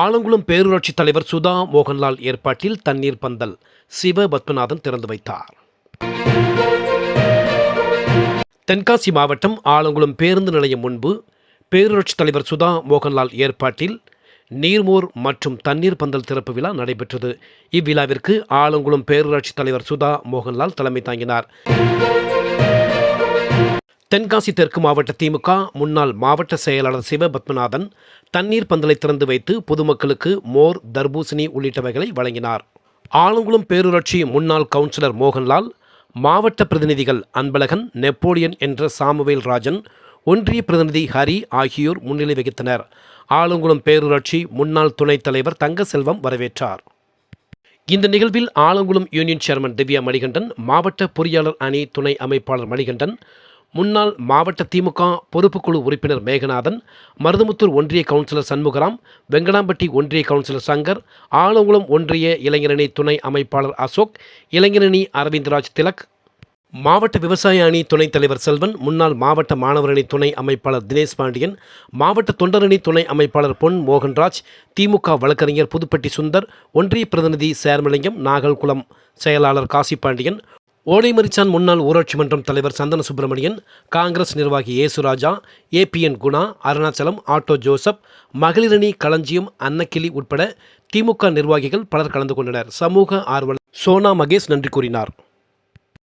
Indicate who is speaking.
Speaker 1: ஆலங்குளம் பேரூராட்சி தலைவர் சுதா மோகன்லால் ஏற்பாட்டில் தண்ணீர் பந்தல். சிவ பத்மநாதன் திறந்து வைத்தார். தென்காசி மாவட்டம் ஆலங்குளம் பேருந்து நிலையம் முன்பு பேரூராட்சி தலைவர் சுதா மோகன்லால் ஏற்பாட்டில் நீர்மோர் மற்றும் தண்ணீர் பந்தல் திறப்பு விழா நடைபெற்றது. இவ்விழாவிற்கு ஆலங்குளம் பேரூராட்சி தலைவர் சுதா மோகன்லால் தலைமை தாங்கினார். தென்காசி தெற்கு மாவட்ட திமுக முன்னாள் மாவட்ட செயலாளர் சிவபத்மநாதன் தண்ணீர் பந்தலை திறந்து வைத்து பொதுமக்களுக்கு மோர் தர்பூசணி உள்ளிட்டவைகளை வழங்கினார். ஆலங்குளம் பேரூராட்சி முன்னாள் கவுன்சிலர் மோகன்லால் மாவட்ட பிரதிநிதிகள் அன்பழகன் நெப்போலியன் என்ற சாமுவேல் ராஜன் ஒன்றிய பிரதிநிதி ஹரி ஆகியோர் முன்னிலை வகித்தனர். ஆலங்குளம் பேரூராட்சி முன்னாள் துணைத் தலைவர் தங்கசெல்வம் வரவேற்றார். இந்த நிகழ்வில் ஆலங்குளம் யூனியன் சேர்மன் திவ்யா மணிகண்டன் மாவட்ட பொறியாளர் அணி துணை அமைப்பாளர் மணிகண்டன் முன்னாள் மாவட்ட திமுக பொறுப்புக்குழு உறுப்பினர் மேகநாதன் மருதமுத்தூர் ஒன்றிய கவுன்சிலர் சண்முகராம் வெங்கடாம்பட்டி ஒன்றிய கவுன்சிலர் சங்கர் ஆலங்குளம் ஒன்றிய இளைஞரணி துணை அமைப்பாளர் அசோக் இளைஞரணி அரவிந்தராஜ் திலக் மாவட்ட விவசாய அணி துணைத் தலைவர் செல்வன் முன்னாள் மாவட்ட மாணவரணி துணை அமைப்பாளர் தினேஷ் பாண்டியன் மாவட்ட தொண்டரணி துணை அமைப்பாளர் பொன் மோகன்ராஜ் திமுக வழக்கறிஞர் புதுப்பட்டி சுந்தர் ஒன்றிய பிரதிநிதி சேர்மலிங்கம் நாகல்குளம் செயலாளர் காசி பாண்டியன் ஓடைமரிச்சான் முன்னாள் ஊராட்சி மன்றம் தலைவர் சந்தன சுப்பிரமணியன் காங்கிரஸ் நிர்வாகி Yesuraja ABN Guna Arunachalam auto Joseph மகளிரணி களஞ்சியம் அன்னக்கிளி உட்பட திமுக நிர்வாகிகள் பலர் கலந்து கொண்டனர். சமூக ஆர்வலர் சோனா மகேஷ் நன்றி கூறினார்.